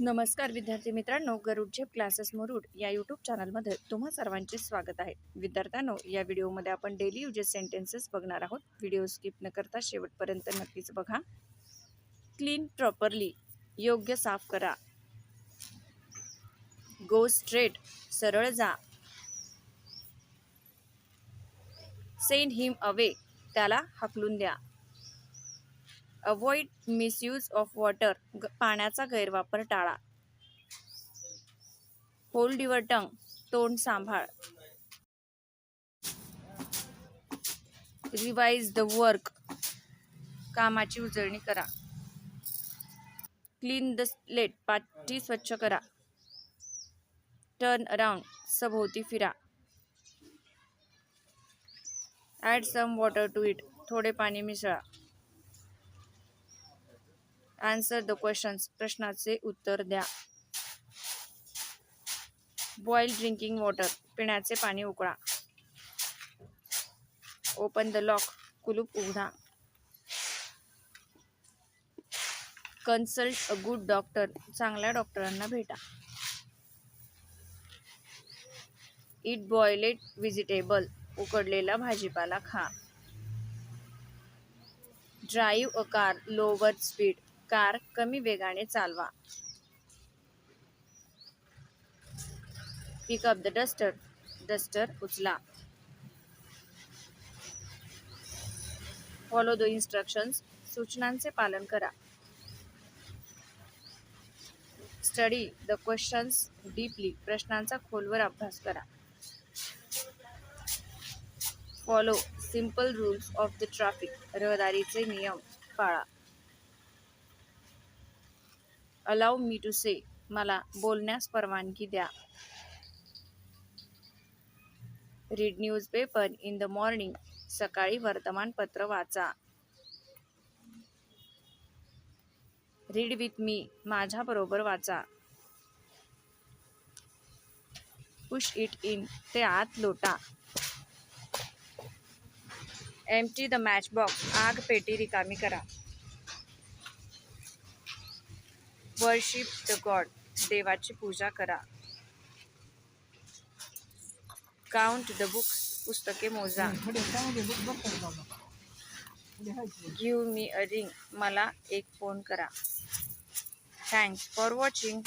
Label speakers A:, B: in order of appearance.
A: नमस्कार विद्यार्थी मित्रांनो गरुड झेप क्लासेस मुरुड या यूट्यूब चॅनलमध्ये तुम्हा सर्वांचे स्वागत आहे. विद्यार्थ्यांनो या व्हिडिओमध्ये आपण डेली युजेस सेंटेन्सेस बघणार आहोत. व्हिडिओ स्किप न करता शेवटपर्यंत नक्कीच बघा. क्लीन प्रॉपरली योग्य साफ करा. गो स्ट्रेट सरळ जा. सेंड हिम अवे त्याला हाकलून द्या. अवॉइड मिसयूज ऑफ वॉटर पाण्याचा गैरवापर टाळा. होल्ड युअर टंग तोंड सांभाळ. रिवाइज द वर्क कामाची उजळणी करा. क्लीन द स्लेट पाठी स्वच्छ करा. टर्न अराउंड सभोवती फिरा. Add some water to it थोडे पाणी मिसळा. आन्सर द क्वेश्चन्स प्रश्नाचे उत्तर द्या. बॉईल ड्रिंकिंग वॉटर पिण्याचे पाणी उकळा. ओपन द लॉक कुलूप उघडा. कन्सल्ट अ गुड डॉक्टर चांगल्या डॉक्टरांना भेटा. इट बॉयलेट व्हेजिटेबल उकडलेला भाजीपाला खा. Drive a car lower speed car कमी वेगाने चालवा. Pick up the duster duster उचला. फॉलो द इन्स्ट्रक्शन्स सूचनांचे पालन करा. स्टडी द क्वेश्चन्स डीपली प्रश्नांचा खोलवर अभ्यास करा. Follow simple rules of the traffic रहदारीचे नियम पाळा. अलाव मी टू से मला बोलण्यास परवानगी द्या. Read newspaper in the morning सकाळी वर्तमानपत्र वाचा. रीड विथ मी माझ्याबरोबर वाचा. पुश इट इन ते आत लोटा. एम्प्टी द मॅच बॉक्स आग पेटी रिकामी करा. वर्शिप द गॉड देवाची पूजा करा. काउंट द बुक्स पुस्तके मोजा. गिव्ह मी अ रिंग मला एक फोन करा. Thanks for watching